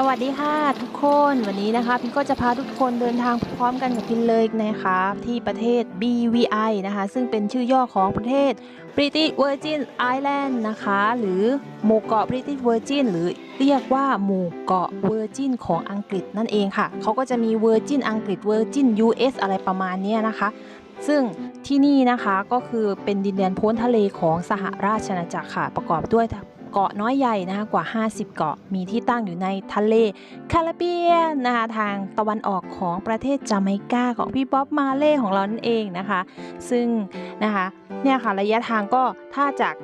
สวัสดีค่ะทุกคนวันนี้นะคะพินก็จะพาทุกคนเดินทางพร้อมกันกับพินเลยนะคะที่ประเทศ BVI นะคะ ซึ่งเป็นชื่อย่อของประเทศ British Virgin Island นะคะ หรือหมู่เกาะ British Virgin หรือเรียกว่าหมู่เกาะ Virgin ของอังกฤษนั่นเองค่ะเขาก็จะมี Virgin อังกฤษ Virgin US อะไรประมาณนี้นะคะ ซึ่งที่นี่นะคะก็คือเป็นดินแดนพ้นทะเลของสหราชอาณาจักรค่ะประกอบด้วย เกาะน้อยใหญ่นะคะกว่า 50 เกาะ มีที่ตั้งอยู่ในทะเลแคริบเบียนนะคะทางตะวันออกของประเทศจาเมกาของพี่บ๊อบมาเล่ของเรานั่นเองนะคะ ซึ่งนะคะเนี่ยค่ะระยะทางก็ถ้าจาก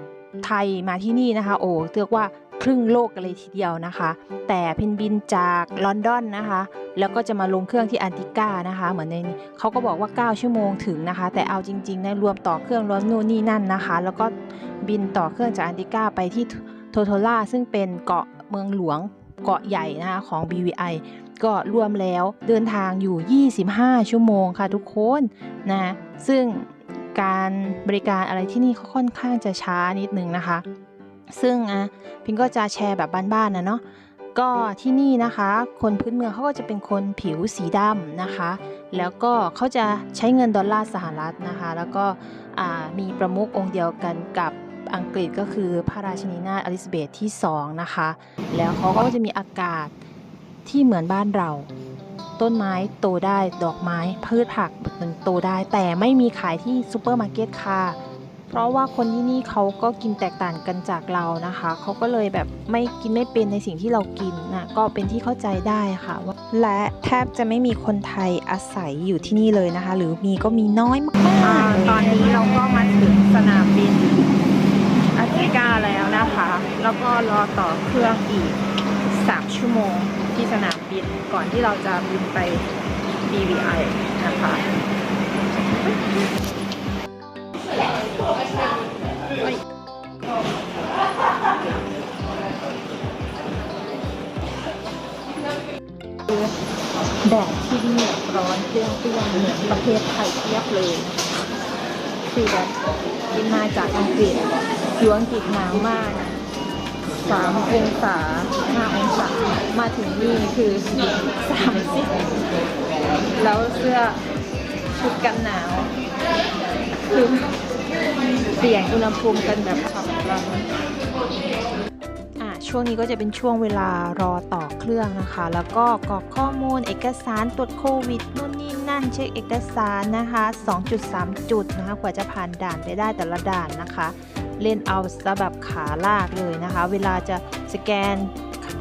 ไทยมาที่นี่นะคะ โอ้เรียกว่าครึ่งโลกกันเลยทีเดียวนะคะ แต่เพนบินจากลอนดอนนะคะ แล้วก็จะมาลงเครื่องที่อันติก้านะคะ เหมือนในเขาก็บอกว่า 9 ชั่วโมงถึงนะคะ แต่เอาจริงๆนะรวมต่อเครื่องรวมนู่นนี่นั่นนะคะ แล้วก็บินต่อเครื่องจากอันติก้าไปที่ โทโทล่าซึ่งเป็นเกาะเมืองหลวงเกาะใหญ่นะคะของ BVI ก็รวมแล้วเดินทางอยู่ 25 ชั่วโมงค่ะทุกคนนะซึ่งการบริการอะไรที่นี่เขาค่อนข้างจะช้านิดนึงนะคะ ซึ่งอะพิงก็จะแชร์แบบบ้านๆนะเนาะก็ที่นี่นะคะ คนพื้นเมืองเขาก็จะเป็นคนผิวสีดำนะคะ แล้วก็เขาจะใช้เงินดอลลาร์สหรัฐนะคะ แล้วก็มีประมุของค์เดียวกันกับ อังกฤษก็คือพระราชินีนาถอลิซาเบธที่ 2 นะคะ แล้วเขาก็จะมีอากาศที่เหมือนบ้านเรา ต้นไม้โตได้ดอกไม้พืชผักมันโตได้แต่ไม่มีขายที่ซูเปอร์มาร์เก็ตค่ะ เพราะว่าคนที่นี่เขาก็กินแตกต่างกันจากเรานะคะ เขาก็เลยแบบไม่กินไม่เป็นในสิ่งที่เรากินนะก็เป็นที่เข้าใจได้ค่ะว่าและแทบจะไม่มีคนไทยอาศัยอยู่ที่นี่เลยนะคะ หรือมีก็มีน้อยมากๆตอนนี้เราก็มาถึงสนามบิน อาติกาแล้วนะคะ แล้วก็รอต่อเครื่องอีก 3 ชั่วโมงที่สนามบินก่อนที่เราจะบินไป BVI นะคะแดดที่นี่แบบร้อนเปรี้ยงเหมือนประเทศไทยเทียบเลยคือแบบบินมาจากอังกฤษ อยู่อังกฤษหนาวมากสามองศาห้าองศา มาถึงนี่คือสามสิบแล้วเสื้อชุดกันหนาว คือเปลี่ยนอุณหภูมิกันแบบฉับพลันอะช่วงนี้ก็จะเป็นช่วงเวลารอต่อเครื่องนะคะ แล้วก็กรอกข้อมูลเอกสารตรวจโควิดนู่นนี่นั่นเช็คเอกสารนะคะ 2.3 จุดนะคะ กว่าจะผ่านด่านไปได้แต่ละด่านนะคะ เล่นเอาซะแบบขาลากเลยนะคะ เวลาจะสแกน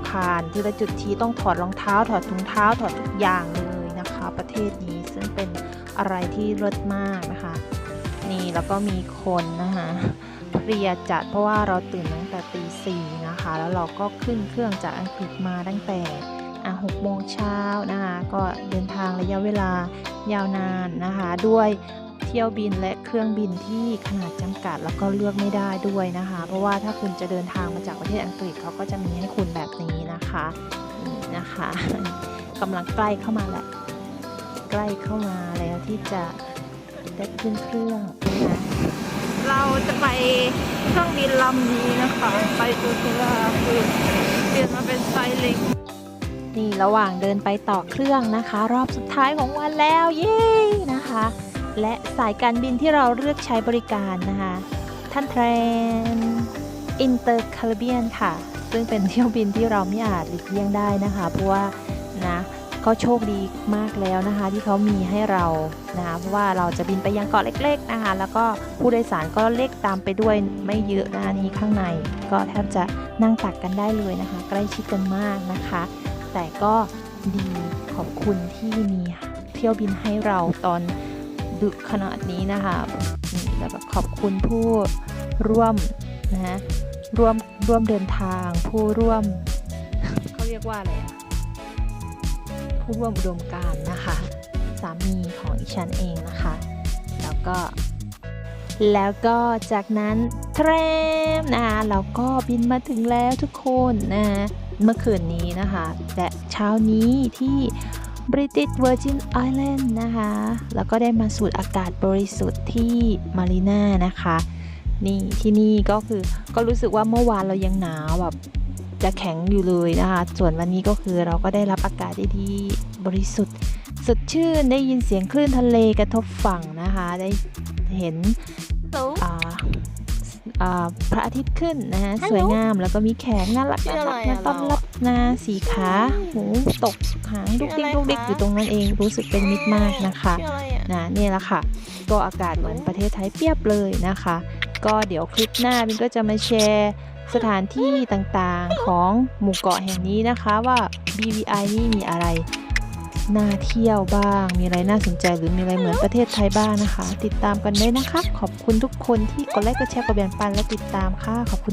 ผ่านทีละจุดทีต้องถอดรองเท้า ถอดถุงเท้า ถอดทุกอย่างเลยนะคะ ประเทศนี้ซึ่งเป็นอะไรที่เลิศมากนะคะ นี่แล้วก็มีคนนะคะเพรียจัดเพราะว่าเราตื่นตั้งแต่ตีสี่นะคะ แล้วเราก็ขึ้นเครื่องจากอังกฤษมาตั้งแต่อะหกโมงเช้านะคะ ก็เดินทางระยะเวลายาวนานนะคะ ด้วย ที่ยวบินและเครื่องบินที่ขนาดจำกัดแล้วก็เลือกไม่ได้ด้วยนะคะ เพราะว่าถ้าคุณจะเดินทางมาจากประเทศอังกฤษเขาก็จะมีให้คุณแบบนี้นะคะนี่นะคะกำลังใกล้เข้ามาแหละใกล้เข้ามาแล้วที่จะได้ขึ้นเครื่องนะคะเราจะไปเครื่องบินลำนี้นะคะ ไปตูทูราคือเปลี่ยนมาเป็นไซส์เล็กนี่ระหว่างเดินไปต่อเครื่องนะคะ รอบสุดท้ายของวันแล้ว เย้นะคะ และสายการบินที่เราเลือกใช้บริการนะคะ ท่านเทรนอินเตอร์คาริเบียนค่ะ ซึ่งเป็นเที่ยวบินที่เราไม่อาจหลีกเลี่ยงได้นะคะ เพราะว่านะก็โชคดีมากแล้วนะคะ ที่เขามีให้เรานะคะเพราะว่าเราจะบินไปยังเกาะเล็ก ๆนะคะ แล้วก็ผู้โดยสารก็เล็กตามไปด้วยไม่เยอะนะคะนี่ข้างใน ก็แทบจะนั่งตักกันได้เลยนะคะ ใกล้ชิดกันมากนะคะ แต่ก็ดีขอบคุณที่มีเที่ยวบินให้เราตอน ดึกขนาดนี้นะคะนี่แล้วก็ขอบคุณผู้ร่วมนะฮะร่วมร่วมเดินทางผู้ร่วมเขาเรียกว่าอะไรอะผู้ร่วมอุดมการนะคะ สามีของอีฉันเองนะคะ แล้วก็แล้วก็จากนั้นเทรมนะคะเราก็บินมาถึงแล้วทุกคนนะเมื่อคืนนี้นะคะ และเช้านี้ที่ British Virgin Island นะคะ แล้วก็ได้มาสูดอากาศบริสุทธิ์ที่มารีนานะคะ นี่ที่นี่ก็คือก็รู้สึกว่าเมื่อวานเรายังหนาวแบบจะแข็งอยู่เลยนะคะ ส่วนวันนี้ก็คือเราก็ได้รับอากาศดีๆบริสุทธิ์สดชื่นได้ยินเสียงคลื่นทะเลกระทบฝั่งนะคะ ได้เห็นอ่าอ่า พระอาทิตย์ขึ้นนะฮะฮัลโหลสวยงามแล้วก็มีแขกน่ารักชื่อน่าอะไรรักอะมาต้อนเรารับนะสีขาหูตกหางดุกดิกชื่ออะไรดุกดิกคะอยู่ตรงนั้นเองรู้สึกเป็นมิตรมากนะคะชื่ออะไรอะนะนี่แหละค่ะ ก็อากาศเหมือนประเทศไทยเปรียบเลยนะคะ ก็เดี๋ยวคลิปหน้าบินก็จะมาแชร์สถานที่ต่างๆของหมู่เกาะแห่งนี้นะคะว่า BVI นี่มีอะไร น่าเที่ยวบ้าง มีอะไรน่าสนใจหรือมีอะไรเหมือนประเทศไทยบ้างนะคะ ติดตามกันได้นะคะ ขอบคุณทุกคนที่กดไลค์กดแชร์กดแบ่งปันและติดตามค่ะขอบคุณ